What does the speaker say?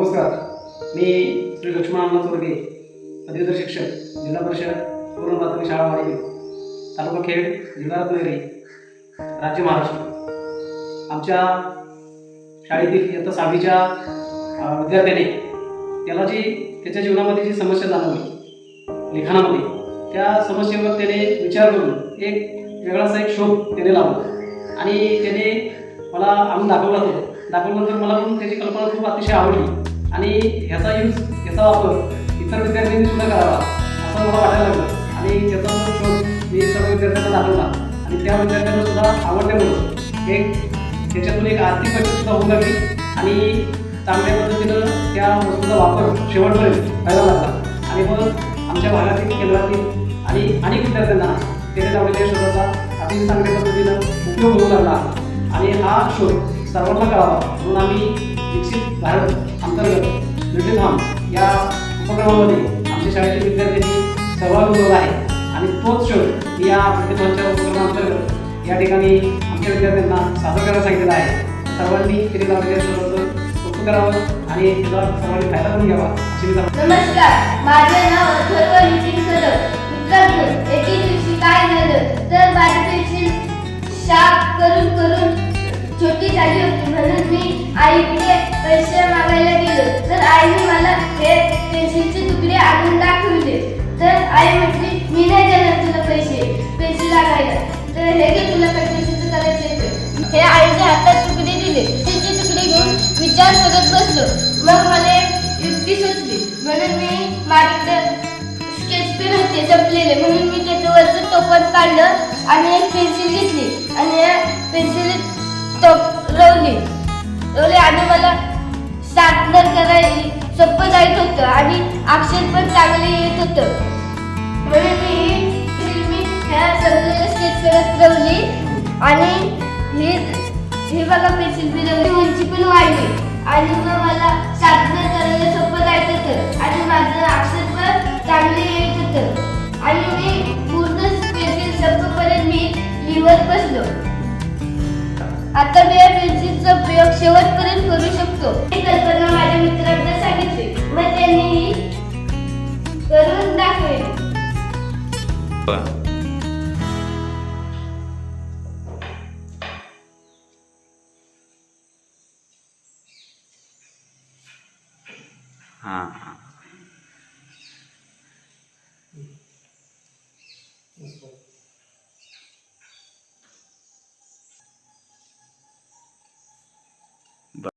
नमस्कार. मी श्री लक्ष्मण अण्णा चोरगे पदवीधर शिक्षक जिल्हा परिषद पूर्ण प्राथमिक शाळा वाडी तालुका खेड जिल्हा रत्नागिरी राज्य महाराष्ट्र. आमच्या शाळेतील इयत्ता सहावीच्या विद्यार्थ्याने त्याला जी त्याच्या जीवनामध्ये जी समस्या जाणवली लिखाणामध्ये त्या समस्येवर त्याने विचार करून एक वेगळासा एक शोध त्याने लावला. आणि त्याने मला आम्ही दाखवला तो. दाखवल्यानंतर मला पण त्याची कल्पना खूप अतिशय आवडली. आणि ह्याचा यूज ह्याचा वापर इतर विद्यार्थ्यांनी सुद्धा करावा असं मला वाटायला लागलं. आणि त्याचा शोध मी सर्व विद्यार्थ्यांना दाखवला. आणि त्या विद्यार्थ्यांना सुद्धा आवडल्यामुळं एक त्याच्यातून एक आर्थिक बचत सुद्धा होऊ लागली आणि चांगल्या पद्धतीनं त्या वस्तूचा वापर शेवटपर्यंत व्हायला लागला. आणि मग आमच्या भागातील केंद्रातील आणि अनेक विद्यार्थ्यांना त्याने लावलेल्या शोधाचा अतिशय चांगल्या पद्धतीनं उपयोग होऊ लागला. आणि हा शोध सर्वांना कळावा. म्हणून आम्ही विकसित भारत अंतर्गत मिठीधाम या उपक्रमामध्ये आमच्या शाळेतील विद्यार्थ्यांनी सहभाग नोंदवला आहे. आणि तोच शोध या मिठीधामच्या उपक्रमांतर्गत या ठिकाणी आमच्या विद्यार्थ्यांना सादर करायला सांगितलेला आहे. सर्वांनी केले लावलेल्या कौतुक करावं आणि त्याचा सर्वांनी फायदा करून घ्यावा अशी मी नमस्कार. माझे नाव अथर्व नितीन कदम मित्रांनो एके दिवशी काय झालं तर माझी पेन्सिल तर आई म्हटली मी नाही देणार तुला पैसे पेन्सिल लागायला. तर हे घे तुला पेन्सिलचं करायचं करायचे हे आईने हातात तुकडे दिले त्याचे तुकडे घेऊन विचार करत बसलो. मग मला एक युक्ती सुचली. म्हणून मी माझ्याकडे स्केच पेन होते संपलेले म्हणून मी त्याच्यावरचं वरचं टोपण काढलं आणि एक पेन्सिल घेतली आणि या पेन्सिल टोप रवली. रवली आणि मला शार्पनर करायला सोपं जायचं होतं आणि अक्षर पण चांगले होतं म्हणून मी फिल्मी ह्या संपलेल्या स्केच करत रवली आणि ही हे बघा पेन्सिल मी रवली उंची पण वाढली. आणि मग मला साधनं करायला सोपं जायचं होतं. आणि माझं अक्षर पण चांगले येत होतं. आणि मी पूर्ण पेन्सिल संपपर्यंत मी लिहत बसलो. आता मी या पेन्सिलचा प्रयोग शेवटपर्यंत करू शकतो. ही कल्पना माझ्या मित्रांना सांगितली. हां हां